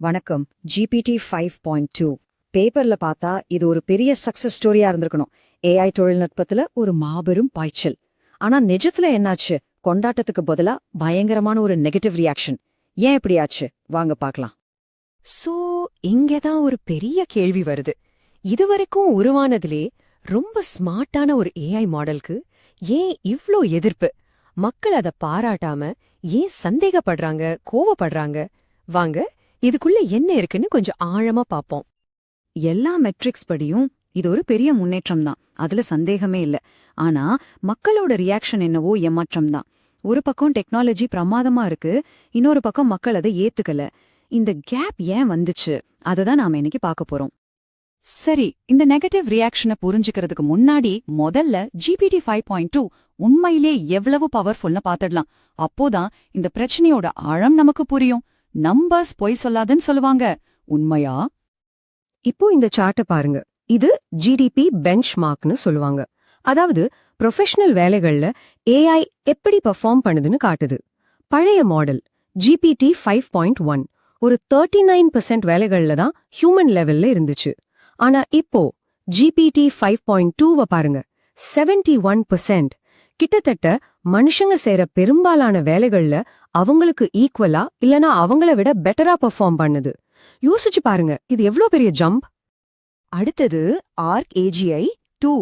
வணக்கம். GPT five point two பேப்பர்ல பார்த்தா இது ஒரு பெரிய சக்சஸ் ஸ்டோரியா இருந்திருக்கணும். ஏஐ தொழில்நுட்பத்துல ஒரு மாபெரும் பாய்ச்சல். ஆனா நிஜத்துல என்னாச்சு? கொண்டாட்டத்துக்கு பதிலா பயங்கரமான ஒரு நெகட்டிவ் ரியாக்ஷன் ஏன் இப்படியாச்சு வாங்க பார்க்கலாம். சோ இங்கதான் ஒரு பெரிய கேள்வி வருது. இதுவரைக்கும் உருவானதிலே ரொம்ப ஸ்மார்ட்டான ஒரு ஏஐ மாடலுக்கு ஏன் இவ்ளோ எதிர்ப்பு? மக்கள் அத பாராட்டாம ஏன் சந்தேகப்படுறாங்க கோவப்படுறாங்க? வாங்க இதுக்குள்ள என்ன இருக்குன்னு கொஞ்சம் ஆழமா பாப்போம் எல்லா மெட்ரிக்ஸ் படியும் இது ஒரு பெரிய முன்னேற்றம் தான். அதுல சந்தேகமே இல்ல. ஆனா மக்களோட ரியாக்ஷன் என்னவோ ஏமாற்றம் தான். ஒரு பக்கம் டெக்னாலஜி பிரமாதமா இருக்கு இன்னொரு பக்கம் மக்கள் அதை ஏத்துக்கல. இந்த கேப் ஏன் வந்துச்சு? அதை தான் நாம இன்னைக்கு பார்க்க போறோம். சரி இந்த நெகட்டிவ் ரியாக்ஷனை புரிஞ்சுக்கிறதுக்கு முன்னாடி முதல்ல ஜிபிடி ஃபைவ் பாயிண்ட் டூ உண்மையிலே எவ்வளவு பவர்ஃபுல்னு பாத்துடலாம் அப்போதான் இந்த பிரச்சனையோட ஆழம் நமக்கு புரியும். நம்பர்ஸ் பொய் சொல்லாதுன்னு சொல்லுவாங்க. உண்மையா? இப்போ இந்த சார்ட்ட பாருங்க. இது ஜிடிபி பெஞ்ச் மார்க்னு சொல்லுவாங்க. அதாவது ப்ரொஃபஷனல் வேலைகள்ல ஏஐ எப்படி பெர்ஃபார்ம் பண்ணுதுன்னு காட்டுது. பழைய model GPT five point one ஒரு தேர்ட்டி நைன் பெர்சென்ட் வேலைகள்ல தான் ஹியூமன் லெவல்ல இருந்துச்சு. ஆனா இப்போ ஜிபிடி ஃபைவ் பாயிண்ட் டூவை பாருங்க. செவன்டி ஒன் பெர்சென்ட் கிட்டத்தட்ட மனுஷங்க செய்யற பெரும்பாலான வேலைகள்ல அவங்களுக்கு ஈக்குவலா இல்லனா அவங்கள விட பெட்டரா பெர்ஃபார்ம் பண்ணுது. யோசிச்சு பாருங்க இது எவ்ளோ பெரிய ஜம்ப் அடுத்தது ஆர்க் ஏஜிஐ டூ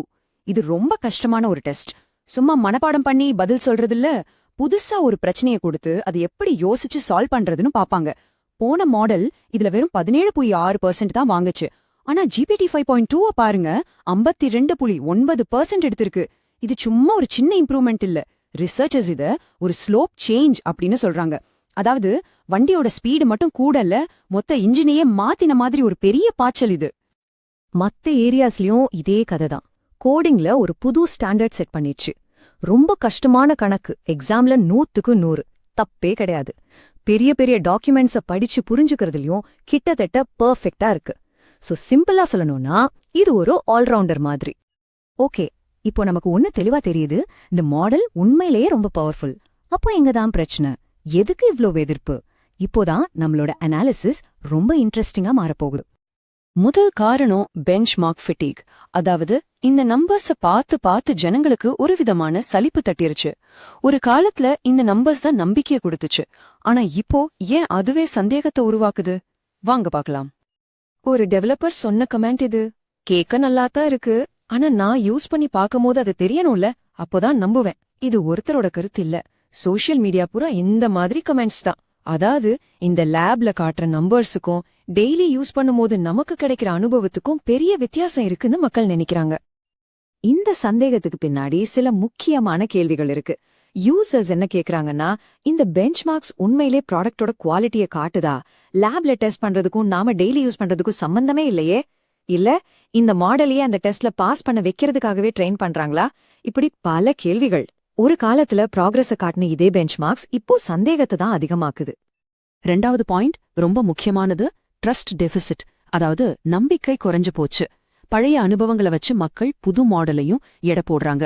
இது ரொம்ப கஷ்டமான ஒரு டெஸ்ட் சும்மா மனப்பாடம் பண்ணி பதில் சொல்றதில்ல. புதுசா ஒரு பிரச்சனையை கொடுத்து அது எப்படி யோசிச்சு சால்வ் பண்றதுன்னு பாப்பாங்க. போன மாடல் இதுல வெறும் பதினேழு புள்ளி ஆறு பர்சன்ட் தான் வாங்குச்சு. ஆனா ஜிபிடி ஃபைவ் பாயிண்ட் டூவை பாருங்க ஐம்பத்தி ரெண்டு புள்ளி ஒன்பது பர்சன்ட் எடுத்திருக்கு. இது சும்மா ஒரு சின்ன இம்ப்ரூவ்மெண்ட் இல்ல. ரிசர்ச்சர்ஸ் இத ஒரு ஸ்லோப் சேஞ்ச் அப்படின்னு சொல்றாங்க. அதாவது வண்டியோட ஸ்பீடு மட்டும் கூடல மொத்த இன்ஜினையே மாத்தின மாதிரி ஒரு பெரிய பாய்ச்சல் இது. மத்த ஏரியாஸ்லயும் இதே கதை தான். கோடிங்ல ஒரு புது ஸ்டாண்டர்ட் செட் பண்ணிடுச்சு. ரொம்ப கஷ்டமான கணக்கு. எக்ஸாம்ல நூத்துக்கு நூறு. தப்பே கிடையாது. பெரிய பெரிய டாக்குமெண்ட்ஸ படிச்சு புரிஞ்சுக்கிறதுலயும் கிட்டத்தட்ட பெர்ஃபெக்ட்டா இருக்கு. சோ சிம்பிளா சொல்லணும்னா இது ஒரு ஆல்ரவுண்டர் மாதிரி. ஓகே இப்போ நமக்கு ஒண்ணு தெளிவா தெரியுது இந்த மாடல் உண்மையிலேயே ரொம்ப பவர்ஃபுல் அப்போ எங்கதான் பிரச்சனை? எதுக்கு இவ்ளோ எதிர்ப்பு? இப்போதான் நம்மளோட அனாலிசிஸ் ரொம்ப இன்ட்ரெஸ்டிங்கா மாறப்போகுது. முதல் காரணம் பெஞ்ச் மார்க் ஃபிட்டிக் அதாவது இந்த நம்பர்ஸ பார்த்து பார்த்து ஜனங்களுக்கு ஒரு விதமான சலிப்பு தட்டிருச்சு. ஒரு காலத்துல இந்த நம்பர்ஸ் தான் நம்பிக்கைய கொடுத்துச்சு. ஆனா இப்போ ஏன் அதுவே சந்தேகத்தை உருவாக்குது? வாங்க பார்க்கலாம். ஒரு டெவலப்பர் சொன்ன கமெண்ட் இது. கேக்க நல்லாத்தான் இருக்கு. ஆனா நான் யூஸ் பண்ணி பார்க்கும்போது அது தெரியணும்ல அப்போதான் நம்புவேன். இது ஒருத்தரோட கருத்து இல்ல. சோஷியல் மீடியா பூரா இந்த மாதிரி கமெண்ட்ஸ் தான். அதாவது இந்த லேப்ல காட்டுற நம்பர்ஸுக்கும் டெய்லி யூஸ் பண்ணும்போது நமக்கு கிடைக்கிற அனுபவத்துக்கும் பெரிய வித்தியாசம் இருக்குன்னு மக்கள் நினைக்கிறாங்க. இந்த சந்தேகத்துக்கு பின்னாடி சில முக்கியமான கேள்விகள் இருக்கு. யூசர்ஸ் என்ன கேக்குறாங்கன்னா இந்த பெஞ்ச் மார்க்ஸ் உண்மையிலே ப்ராடக்டோட குவாலிட்டியை காட்டுதா? லேப்ல டெஸ்ட் பண்றதுக்கும் நாம டெய்லி யூஸ் பண்றதுக்கும் சம்பந்தமே இல்லையே. இல்ல இந்த மாடலையே அந்த டெஸ்ட்ல பாஸ் பண்ண வைக்கிறதுக்காகவே ட்ரெயின் பண்றாங்களா? இப்படி பல கேள்விகள். ஒரு காலத்துல ப்ராக்ரஸ காட்டின இதே பெஞ்ச் மார்க்ஸ் இப்போ சந்தேகத்தை தான் அதிகமாக்குது. ரெண்டாவது பாயிண்ட் ரொம்ப முக்கியமானது ட்ரஸ்ட் டெபிசிட் அதாவது நம்பிக்கை குறைஞ்சு போச்சு. பழைய அனுபவங்களை வச்சு மக்கள் புது மாடலையும் எடை போடுறாங்க.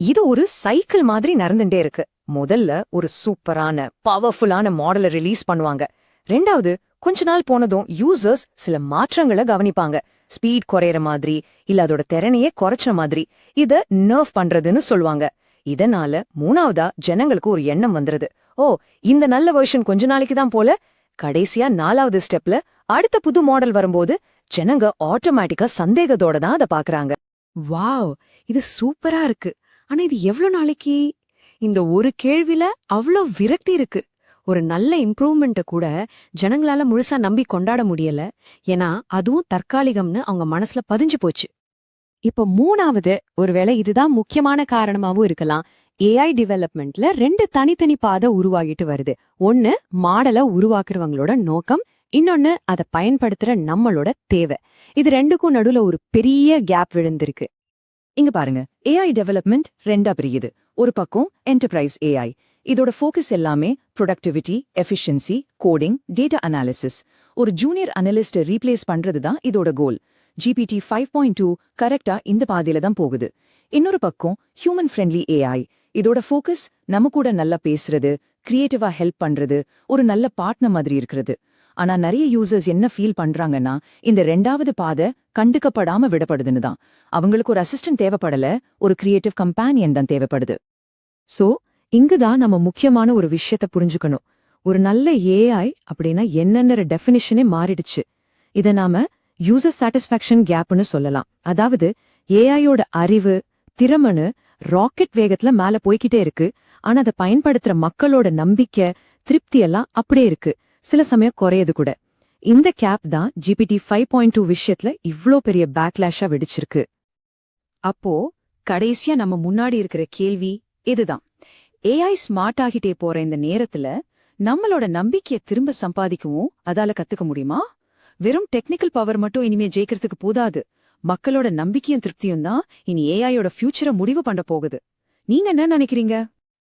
இது ஒரு சைக்கிள் மாதிரி நடந்துட்டே இருக்கு. முதல்ல ஒரு சூப்பரான பவர்ஃபுல்லான மாடலை ரிலீஸ் பண்ணுவாங்க. ரெண்டாவது கொஞ்ச நாள் போனதும் யூசர்ஸ் சில மாற்றங்களை கவனிப்பாங்க. ஸ்பீட் குறையற மாதிரி இல்ல அதோட திறனையே குறைச்ச மாதிரி இத நர்வ் பண்றதுன்னு சொல்லுவாங்க. இதனால மூணாவதா ஜனங்களுக்கு ஒரு எண்ணம் வந்துருது. ஓ இந்த நல்ல வெர்ஷன் கொஞ்ச நாளைக்கு தான் போல? கடைசியா நாலாவது ஸ்டெப்ல அடுத்த புது மாடல் வரும்போது ஜனங்க ஆட்டோமேட்டிக்கா சந்தேகத்தோட தான் அதை பாக்குறாங்க. வாவ் இது சூப்பரா இருக்கு. ஆனா இது எவ்ளோ நாளைக்கு? இந்த ஒரு கேள்வில அவ்ளோ விரக்தி இருக்கு. ஒரு நல்ல இம்ப்ரூவ்மெண்ட்ட கூட ஜனங்களால முழுசா நம்பி கொண்டாட முடியல. ஏன்னா அதுவும் தற்காலிகம்னு அவங்க மனசுல பதிஞ்சு போச்சு. இப்ப மூணாவது ஒருவேளை இதுதான் முக்கியமான காரணமாவும் இருக்கலாம். ஏஐ டெவலப்மெண்ட்ல ரெண்டு தனித்தனி பாதை உருவாகிட்டு வருது. ஒன்னு மாடலை உருவாக்குறவங்களோட நோக்கம். இன்னொன்னு அதை பயன்படுத்துற நம்மளோட தேவை. இது ரெண்டுக்கும் நடுவுல ஒரு பெரிய கேப் விழுந்திருக்கு. இங்க பாருங்க. ஏஐ டெவலப்மெண்ட் ரெண்டா பிரியுது. ஒரு பக்கம் என்டர்பிரைஸ் ஏஐ இதோட ஃபோக்கஸ் எல்லாமே productivity efficiency coding data analysis ஒரு ஜூனியர் அனலிஸ்ட ரீப்ளேஸ் பண்றது தான் இதோட goal GPT five point two கரெக்டா இந்த பாதையில தான் போகுது. இன்னொரு பக்கம் ஹியூமன் ஃப்ரெண்ட்லி ஏஐ இதோட ஃபோக்கஸ் நம்ம கூட நல்லா பேசுறது கிரியேட்டிவா ஹெல்ப் பண்றது ஒரு நல்ல பார்ட்னர் மாதிரி இருக்கிறது. ஆனா நிறைய யூசர்ஸ் என்ன ஃபீல் பண்றாங்கன்னா இந்த ரெண்டாவது பாதை கண்டுக்கப்படாம விடப்படுதுன்னு தான். அவங்களுக்கு ஒரு அசிஸ்டன்ட் தேவைப்படல ஒரு கிரியேட்டிவ் கம்பேனியன் தான் தேவைப்படுது. சோ இங்குதான் நம்ம முக்கியமான ஒரு விஷயத்த புரிஞ்சுக்கணும். ஒரு நல்ல ஏஐ அப்படின்னா என்னென்ன டெஃபினிஷனே மாறிடுச்சு. இத நாம யூசர் சாட்டிஸ்ஃபேக்ஷன் கேப்னு சொல்லலாம். அதாவது ஏஐயோட அறிவு திறமனு ராக்கெட் வேகத்துல மேல போய்க்கிட்டே இருக்கு. ஆனா அதை பயன்படுத்துற மக்களோட நம்பிக்கை திருப்தி எல்லாம் அப்படியே இருக்கு. சில சமயம் குறையது கூட. இந்த கேப் தான் ஜிபிடி ஃபைவ் பாயிண்ட் டூ விஷயத்துல இவ்ளோ பெரிய பேக்லாஷா வெடிச்சிருக்கு. அப்போ கடைசியா நம்ம முன்னாடி இருக்கிற கேள்வி இதுதான். ஏஐ ஸ்மார்ட் ஆகிட்டே போற இந்த நேரத்துல நம்மளோட நம்பிக்கைய திரும்ப சம்பாதிக்கவும் அதால கத்துக்க முடியுமா? வெறும் டெக்னிக்கல் பவர் மட்டும் இனிமே ஜெயிக்கிறதுக்கு போதாது. மக்களோட நம்பிக்கையும் திருப்தியும் தான் இனி ஏஐயோட ஃபியூச்சரை முடிவு பண்ண போகுது. நீங்க என்ன நினைக்கிறீங்க?